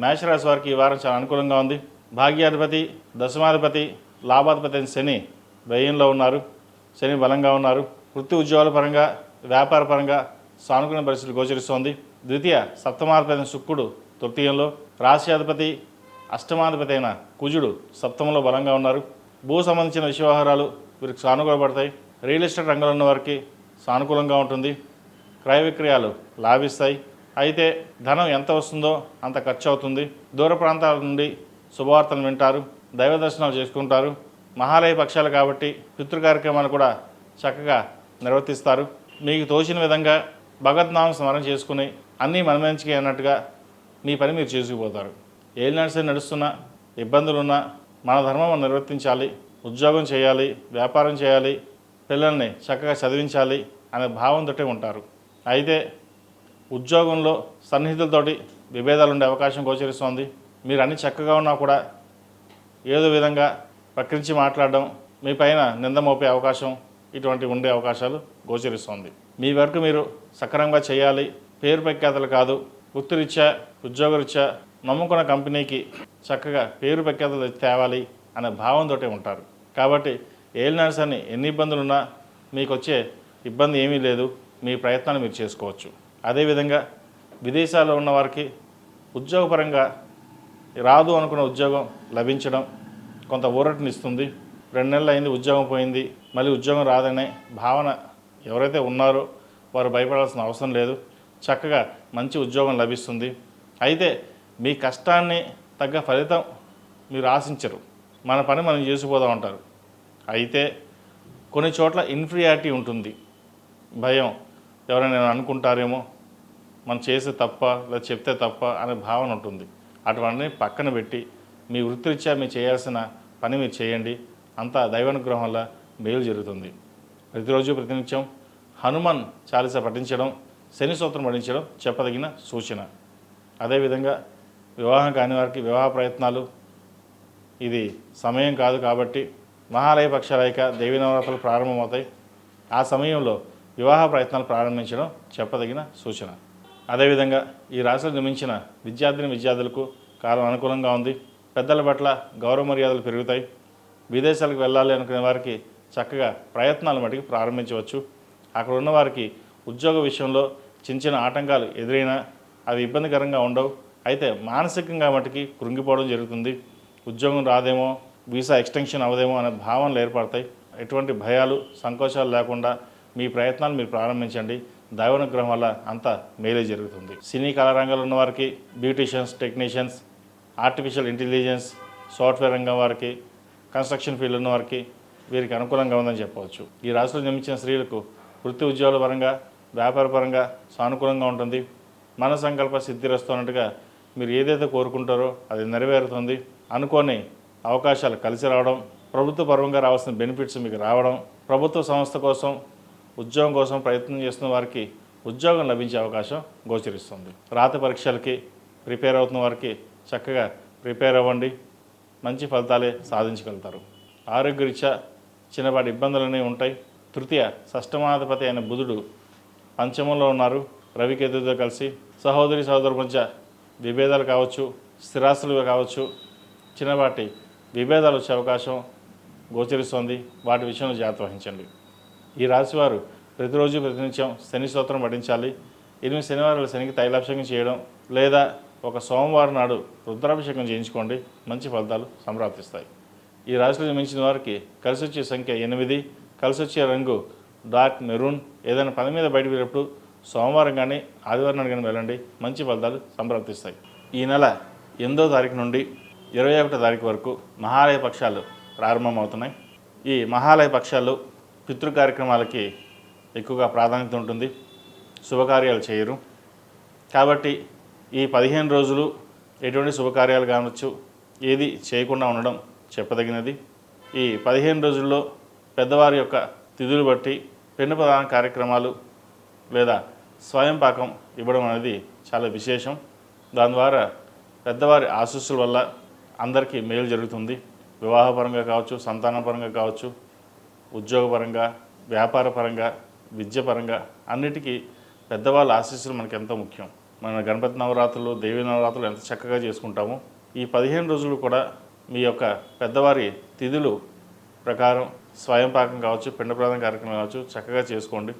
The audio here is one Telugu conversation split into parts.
మేషరాశి వారికి ఈ వారం చాలా అనుకూలంగా ఉంది. భాగ్యాధిపతి దశమాధిపతి లాభాధిపతి అయిన శని వ్యయంలో ఉన్నారు. శని బలంగా ఉన్నారు. వృత్తి ఉద్యోగాల పరంగా వ్యాపార పరంగా సానుకూల పరిస్థితులు గోచరిస్తోంది. ద్వితీయ సప్తమాధిపతి అయిన శుక్రుడు తృతీయంలో రాశ్యాధిపతి అష్టమాధిపతి అయిన కుజుడు సప్తమంలో బలంగా ఉన్నారు. భూ సంబంధించిన విషయ వీరికి సానుకూలపడతాయి. రియల్ ఎస్టేట్ రంగంలో ఉన్న వారికి సానుకూలంగా ఉంటుంది. క్రయ విక్రయాలు లాభిస్తాయి. అయితే ధనం ఎంత వస్తుందో అంత ఖర్చు అవుతుంది. దూర ప్రాంతాల నుండి శుభవార్తలు వింటారు దైవ దర్శనాలు చేసుకుంటారు. మహాలయ పక్షాలు కాబట్టి పితృ కార్యక్రమాలు కూడా చక్కగా నిర్వర్తిస్తారు. మీకు తోచిన విధంగా భగవద్నామం స్మరణ చేసుకుని అన్నీ మనమంచికి అన్నట్టుగా మీ పని మీరు చేసుకుపోతారు. ఏళ్ళు నడిచి నడుస్తున్నా ఇబ్బందులున్నా మన ధర్మం నిర్వర్తించాలి ఉద్యోగం చేయాలి వ్యాపారం చేయాలి పిల్లల్ని చక్కగా చదివించాలి అనే భావంతో ఉంటారు. అయితే ఉద్యోగంలో సన్నిహితులతోటి విభేదాలు ఉండే అవకాశం గోచరిస్తోంది. మీరు అన్ని చక్కగా ఉన్నా కూడా ఏదో విధంగా ప్రకరించి మాట్లాడడం మీ పైన నింద మోపే అవకాశం ఇటువంటి ఉండే అవకాశాలు గోచరిస్తోంది. మీ వరకు మీరు సక్రమంగా చేయాలి. పేరు ప్రఖ్యాతలు కాదు. వృత్తిరీత్యా ఉద్యోగరీత్యా నమ్ముకున్న కంపెనీకి చక్కగా పేరు ప్రఖ్యాతలు తేవాలి అనే భావంతో ఉంటారు. కాబట్టి ఏలినాడ్స్ అని ఎన్ని ఇబ్బందులున్నా మీకు వచ్చే ఇబ్బంది ఏమీ లేదు. మీ ప్రయత్నాన్ని మీరు చేసుకోవచ్చు. అదేవిధంగా విదేశాల్లో ఉన్న వారికి ఉద్యోగపరంగా రాదు అనుకున్న ఉద్యోగం లభించడం కొంత ఊరటనిస్తుంది. రెండు నెలలు అయింది ఉద్యోగం పోయింది మళ్ళీ ఉద్యోగం రాదనే భావన ఎవరైతే ఉన్నారో వారు భయపడాల్సిన అవసరం లేదు. చక్కగా మంచి ఉద్యోగం లభిస్తుంది. అయితే మీ కష్టాన్ని తగ్గ ఫలితం మీరు ఆశించరు. మన పని మనం చేసిపోదాం అంటారు అయితే కొన్ని చోట్ల ఇన్ఫీరియారిటీ ఉంటుంది. భయం ఎవరైనా అనుకుంటారేమో మనం చేసే తప్ప లేదా చెప్తే తప్ప అనే భావన ఉంటుంది. అటువంటిని పక్కన పెట్టి మీ వృత్తిరీత్యా మీరు చేయాల్సిన పని మీరు చేయండి. అంతా దైవానుగ్రహం వల్ల మేలు జరుగుతుంది. ప్రతిరోజు ప్రతినిత్యం హనుమాన్ చాలీస పఠించడం శని సూత్రం పఠించడం చెప్పదగిన సూచన. అదేవిధంగా వివాహం కాని వారికి వివాహ ప్రయత్నాలు ఇది సమయం కాదు కాబట్టి మహాలయ పక్షాలయక దేవి నవరాత్రులు ప్రారంభమవుతాయి. ఆ సమయంలో వివాహ ప్రయత్నాలు ప్రారంభించడం చెప్పదగిన సూచన. అదేవిధంగా ఈ రాశిలో నిర్మించిన విద్యార్థిని విద్యార్థులకు కాలం అనుకూలంగా ఉంది. పెద్దల పట్ల గౌరవ మర్యాదలు పెరుగుతాయి. విదేశాలకు వెళ్ళాలి అనుకునే వారికి చక్కగా ప్రయత్నాలు మటుకు ప్రారంభించవచ్చు. అక్కడ ఉన్న వారికి ఉద్యోగ విషయంలో చిన్న చిన్న ఆటంకాలు ఎదురైనా అవి ఇబ్బందికరంగా ఉండవు. అయితే మానసికంగా మటుకి కృంగిపోవడం జరుగుతుంది. ఉద్యోగం రాదేమో వీసా ఎక్స్టెన్షన్ అవదేమో అనే భావనలు ఏర్పడతాయి. ఎటువంటి భయాలు సంకోచాలు లేకుండా మీ ప్రయత్నాలు మీరు ప్రారంభించండి. దైవానుగ్రహం వల్ల అంతా మేలే జరుగుతుంది. సినీ కళారంగంలో ఉన్న వారికి beauticians technicians artificial intelligence software రంగం వారికి కన్స్ట్రక్షన్ ఫీల్డ్ ఉన్న వారికి వీరికి అనుకూలంగా ఉందని చెప్పవచ్చు. ఈ రాశిలో జన్మించిన స్త్రీలకు వృత్తి ఉద్యోగాల పరంగా వ్యాపార పరంగా సానుకూలంగా ఉంటుంది. మన సంకల్ప సిద్ధిరస్తున్నట్టుగా మీరు ఏదైతే కోరుకుంటారో అది నెరవేరుతుంది. అనుకోని అవకాశాలు కలిసి రావడం ప్రభుత్వ పరంగా రావాల్సిన బెనిఫిట్స్ మీకు రావడం ప్రభుత్వ సంస్థ కోసం ఉద్యోగం కోసం ప్రయత్నం చేస్తున్న వారికి ఉద్యోగం లభించే అవకాశం గోచరిస్తుంది. రాత పరీక్షలకి ప్రిపేర్ అవుతున్న వారికి చక్కగా ప్రిపేర్ అవ్వండి. మంచి ఫలితాలే సాధించగలుగుతారు. ఆరోగ్యరీత్యా చిన్నపాటి ఇబ్బందులనే ఉంటాయి. తృతీయ షష్టమాధిపతి అయిన బుధుడు పంచమంలో ఉన్నారు. రవికేతుతో కలిసి సహోదరి సహోదరు మధ్య విభేదాలు కావచ్చు స్థిరాస్తులు కావచ్చు చిన్నపాటి విభేదాలు వచ్చే అవకాశం గోచరిస్తోంది. వాటి విషయంలో జాగ్రత్త వహించండి. ఈ రాశివారు ప్రతిరోజు ప్రతినిత్యం శని స్తోత్రం పఠించాలి. ఎనిమిది శనివారాలు శనికి తైలాభిషేకం చేయడం లేదా ఒక సోమవారం నాడు రుద్రాభిషేకం చేయించుకోండి. మంచి ఫలితాలు సంప్రాప్తిస్తాయి. ఈ రాశిలో జన్మించిన వారికి కలిసి వచ్చే సంఖ్య ఎనిమిది. కలిసి వచ్చే రంగు డార్క్ మెరూన్. ఏదైనా పని మీద బయటకు వెళ్ళినప్పుడు సోమవారం కానీ ఆదివారం నాడు కానీ వెళ్ళండి. మంచి ఫలితాలు సంప్రాప్తిస్తాయి. ఈ నెల ఎనిమిదో తారీఖు నుండి ఇరవై ఒకటో తారీఖు వరకు మహాలయ పక్షాలు ప్రారంభమవుతున్నాయి. ఈ మహాలయ పక్షాలు పితృ కార్యక్రమాలకి ఎక్కువగా ప్రాధాన్యత ఉంటుంది. శుభకార్యాలు చేయరు. కాబట్టి ఈ పదిహేను రోజులు ఎటువంటి శుభకార్యాలు కావచ్చు ఏది చేయకుండా ఉండడం చెప్పదగినది. ఈ పదిహేను రోజుల్లో పెద్దవారి యొక్క తిథులు బట్టి పెన్ను ప్రధాన కార్యక్రమాలు లేదా స్వయం పాకం ఇవ్వడం అనేది చాలా విశేషం. దాని ద్వారా పెద్దవారి ఆశీస్సుల వల్ల అందరికీ మేలు జరుగుతుంది. వివాహపరంగా కావచ్చు సంతానపరంగా కావచ్చు ఉద్యోగపరంగా వ్యాపారపరంగా విద్యపరంగా అన్నిటికీ పెద్దవాళ్ళ ఆశీస్సులు మనకి ఎంతో ముఖ్యం. మన గణపతి నవరాత్రులు దేవి నవరాత్రులు ఎంత చక్కగా చేసుకుంటామో ఈ పదిహేను రోజులు కూడా మీ యొక్క పెద్దవారి తిథులు ప్రకారం స్వయం పాకం కావచ్చు పిండప్రదాన కార్యక్రమం కావచ్చు చక్కగా చేసుకోండి.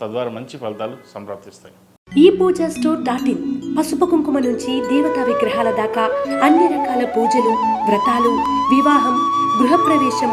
తద్వారా మంచి ఫలితాలు సంప్రాప్తిస్తాయి. ఈ పూజ స్టోర్ డాట్ ఇన్ పసుపు కుంకుమ నుంచి దేవతా విగ్రహాల దాకా అన్ని రకాల పూజలు వ్రతాలు వివాహం గృహప్రవేశం